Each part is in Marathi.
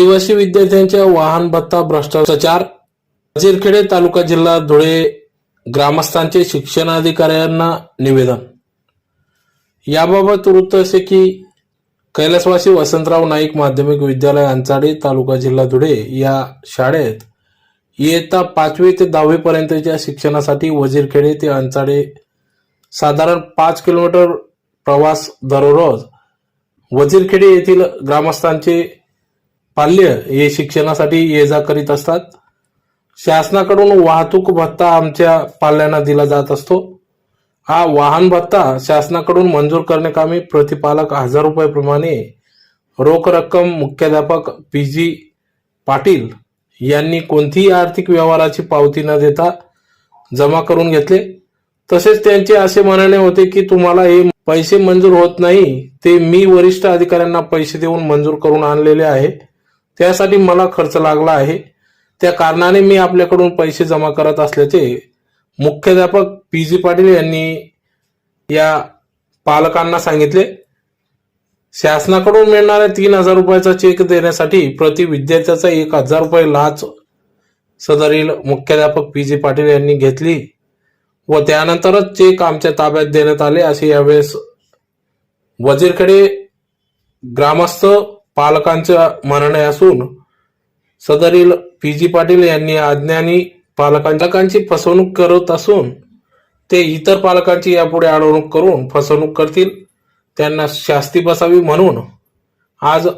आदिवासी विद्यार्थ्यांच्या वाहन भत्ता भ्रष्टाचार. वजीरखेडे तालुका जिल्हा धुळे ग्रामस्थांचे शिक्षणाधिकाऱ्यांना निवेदन. याबाबत वृत्त असे की कैलासवासी वसंतराव नाईक माध्यमिक विद्यालय अंचाडे तालुका जिल्हा धुळे या शाळेत इयत्ता पाचवी ते दहावी पर्यंतच्या शिक्षणासाठी वजीरखेडे ते अंचाडे साधारण पाच किलोमीटर प्रवास दररोज वजीरखेडे येथील ग्रामस्थांचे पाल्य हे शिक्षणासाठी ये जा करीत असतात. शासनाकडून वाहतूक भत्ता आमच्या पाल्यांना दिला जात असतो. हा वाहन भत्ता शासनाकडून मंजूर करण्याकामी प्रतिपालक हजार रुपयाप्रमाणे रोख रक्कम मुख्याध्यापक पी जी पाटील यांनी कोणतीही आर्थिक व्यवहाराची पावती न देता जमा करून घेतले. तसेच त्यांचे असे म्हणणे होते की तुम्हाला हे पैसे मंजूर होत नाही ते मी वरिष्ठ अधिकाऱ्यांना पैसे देऊन मंजूर करून आणलेले आहे. त्यासाठी मला खर्च लागला आहे. त्या कारणाने मी आपल्याकडून पैसे जमा करत असल्याचे मुख्याध्यापक पी जी पाटील यांनी या पालकांना सांगितले. शासनाकडून मिळणाऱ्या तीन हजार रुपयाचा चेक देण्यासाठी प्रति विद्यार्थ्याचा एक हजार रुपये लाच सदरील मुख्याध्यापक पी जी पाटील यांनी घेतली व त्यानंतरच चेक आमच्या ताब्यात देण्यात आले असे यावेळेस वजीरकडे ग्रामस्थ पालकांचं म्हणणे असून सदरील पी जी पाटील यांनी अज्ञानी पालकांची फसवणूक करत असून ते इतर पालकांची यापुढे अडवणूक करून फसवणूक करतील त्यांना शास्ती बसावी म्हणून आज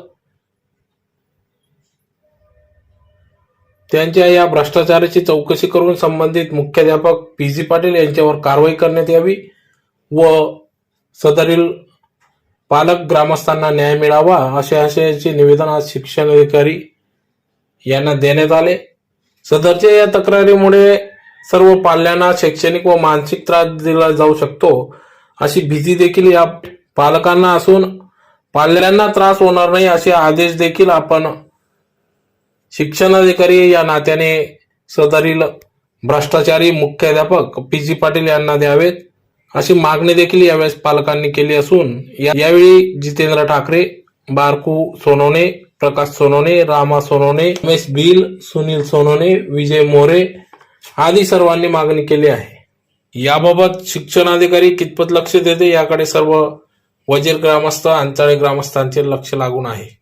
त्यांच्या या भ्रष्टाचाराची चौकशी करून संबंधित मुख्याध्यापक पी जी पाटील यांच्यावर कारवाई करण्यात यावी व सदरील पालक ग्रामस्थांना न्याय मिळावा असे आशयाचे निवेदन आज शिक्षण अधिकारी यांना देण्यात आले. सदरच्या या तक्रारीमुळे सर्व पाल्यांना शैक्षणिक व मानसिक त्रास दिला जाऊ शकतो अशी भीती देखील या पालकांना असून पाल्यांना त्रास होणार नाही असे आदेश देखील आपण शिक्षणाधिकारी या नात्याने सदरील भ्रष्टाचारी मुख्याध्यापक पी जी पाटील यांना द्यावेत. अशी मागणी देखील यावेळेस पालकांनी केली असून या- यावेळी जितेंद्र ठाकरे बारकू सोनवणे प्रकाश सोनवणे रामा सोनवणे रमेश बिल सुनील सोनवणे विजय मोरे आदी सर्वांनी मागणी केली आहे. याबाबत शिक्षणाधिकारी कितपत लक्ष देते याकडे सर्व वजीर ग्रामस्थ अंचाळे ग्रामस्थांचे लक्ष लागून आहे.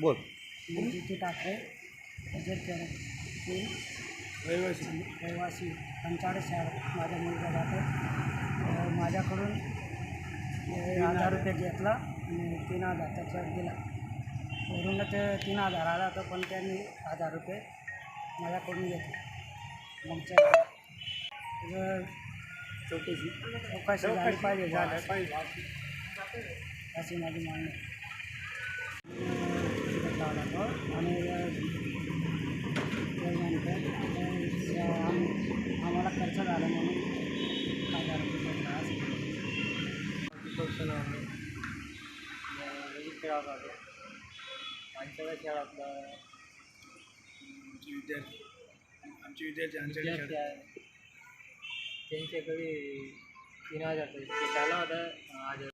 बोल. तिथे टाकले अजय रहिवासी. रहिवासी. पंचाळीस शाळेत माझा मुलगा जातो. माझ्याकडून हजार. रुपये घेतला आणि तीन हजार त्याच्यावर दिला. वरून ते तीन हजार आला तर पण त्यांनी हजार रुपये माझ्याकडून घेतले. मग चौकशी. चौकशी झाली पाहिजे झालं. पाहिजे. अशी माझी मागणी आहे. आणि आम्हाला खर्च झाला म्हणून हजार रुपये भेटला असं. आमचे विद्यार्थी आमचे विद्यार्थी आमच्याकडे विद्यार्थी आहे त्यांच्याकडे तीन हजार रुपये. होता आज